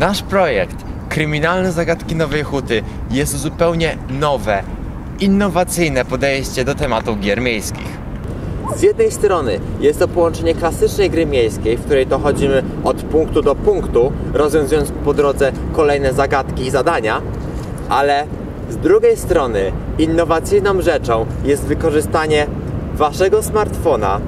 Nasz projekt Kryminalne Zagadki Nowej Huty jest zupełnie nowe, innowacyjne podejście do tematu gier miejskich. Z jednej strony jest to połączenie klasycznej gry miejskiej, w której dochodzimy od punktu do punktu, rozwiązując po drodze kolejne zagadki i zadania, ale z drugiej strony innowacyjną rzeczą jest wykorzystanie waszego smartfona,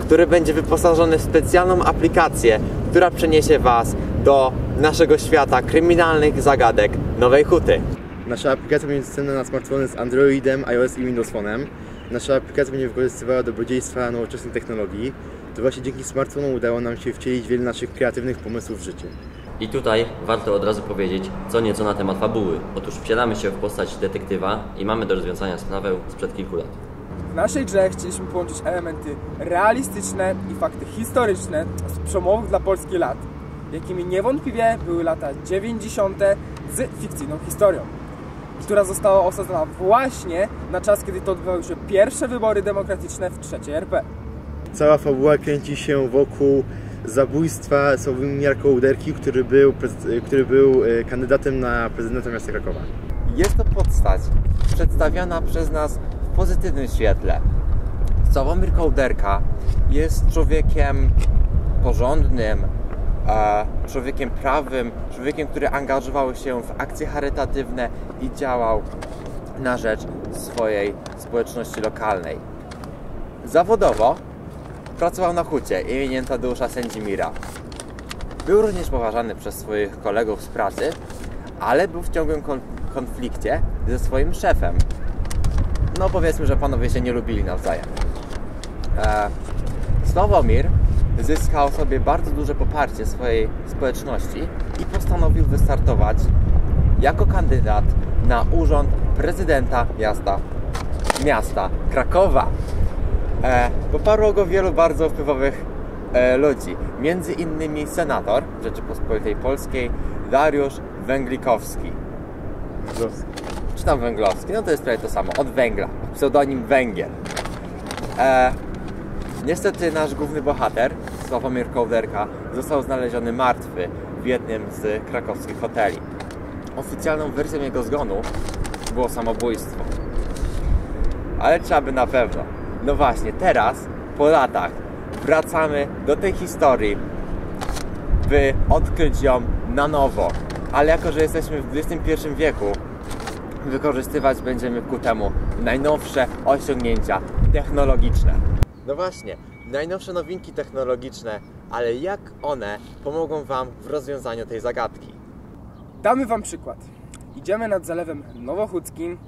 który będzie wyposażony w specjalną aplikację, która przeniesie was do naszego świata kryminalnych zagadek Nowej Huty. Nasza aplikacja będzie dostępna na smartfony z Androidem, iOS i Windows Phone'em. Nasza aplikacja będzie wykorzystywała dobrodziejstwa nowoczesnej technologii. To właśnie dzięki smartfonom udało nam się wcielić wiele naszych kreatywnych pomysłów w życie. I tutaj warto od razu powiedzieć co nieco na temat fabuły. Otóż wcielamy się w postać detektywa i mamy do rozwiązania sprawę sprzed kilku lat. W naszej grze chcieliśmy połączyć elementy realistyczne i fakty historyczne z przełomowych dla Polski lat, jakimi niewątpliwie były lata 90. z fikcyjną historią, która została osadzona właśnie na czas, kiedy to odbywały się pierwsze wybory demokratyczne w III RP. Cała fabuła kręci się wokół zabójstwa Sławomira Kołderki, który był, który był e, kandydatem na prezydenta miasta Krakowa. Jest to postać przedstawiana przez nas w pozytywnym świetle. Sławomir Kołderka jest człowiekiem porządnym, człowiekiem prawym, człowiekiem, który angażował się w akcje charytatywne i działał na rzecz swojej społeczności lokalnej. Zawodowo pracował na hucie imieniem Tadeusza Sędzimira. Był również poważany przez swoich kolegów z pracy, ale był w ciągłym kon- konflikcie ze swoim szefem. No powiedzmy, że panowie się nie lubili nawzajem. E, Sławomir zyskał sobie bardzo duże poparcie swojej społeczności i postanowił wystartować jako kandydat na urząd prezydenta miasta, miasta Krakowa. E, poparło go wielu bardzo wpływowych e, ludzi, między innymi senator Rzeczypospolitej Polskiej Dariusz Węglikowski. Czy tam Węglowski? No to jest prawie to samo, od węgla, pseudonim Węgiel. E, niestety nasz główny bohater, Sławomir Kołderka, został znaleziony martwy w jednym z krakowskich hoteli. Oficjalną wersją jego zgonu było samobójstwo. Ale trzeba by na pewno. No właśnie, teraz, po latach, wracamy do tej historii, by odkryć ją na nowo. Ale jako, że jesteśmy w XXI wieku, wykorzystywać będziemy ku temu najnowsze osiągnięcia technologiczne. No właśnie, najnowsze nowinki technologiczne, ale jak one pomogą Wam w rozwiązaniu tej zagadki? Damy Wam przykład. Idziemy nad Zalewem Nowochódzkim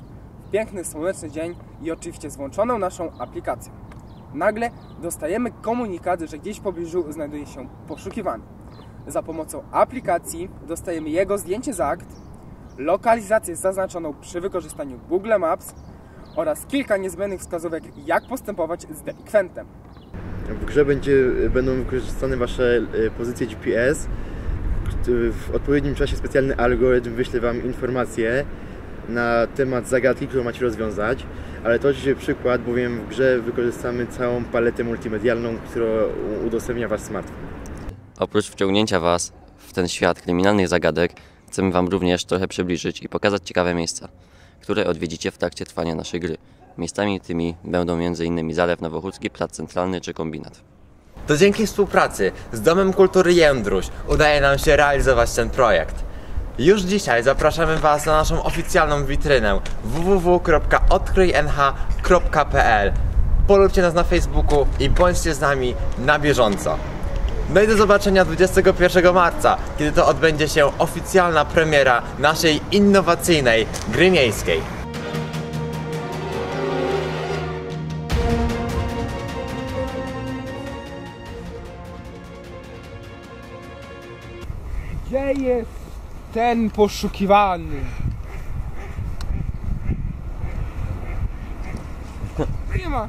w piękny, słoneczny dzień i oczywiście z włączoną naszą aplikacją. Nagle dostajemy komunikat, że gdzieś w pobliżu znajduje się poszukiwany. Za pomocą aplikacji dostajemy jego zdjęcie z akt, lokalizację zaznaczoną przy wykorzystaniu Google Maps oraz kilka niezbędnych wskazówek, jak postępować z delikwentem. W grze będzie, będą wykorzystane Wasze e, pozycje GPS. W odpowiednim czasie specjalny algorytm wyśle Wam informacje na temat zagadki, którą macie rozwiązać. Ale to dzisiaj przykład, bowiem w grze wykorzystamy całą paletę multimedialną, którą udostępnia Wasz smartfon. Oprócz wciągnięcia Was w ten świat kryminalnych zagadek, chcemy Wam również trochę przybliżyć i pokazać ciekawe miejsca, które odwiedzicie w trakcie trwania naszej gry. Miejscami tymi będą m.in. Zalew Nowochódzki, Plac Centralny czy Kombinat. To dzięki współpracy z Domem Kultury Jędruś udaje nam się realizować ten projekt. Już dzisiaj zapraszamy Was na naszą oficjalną witrynę www.odkryjnh.pl Polubcie nas na Facebooku i bądźcie z nami na bieżąco. No i do zobaczenia 21 marca, kiedy to odbędzie się oficjalna premiera naszej innowacyjnej gry miejskiej. Gdzie jest ten poszukiwany? Nie ma.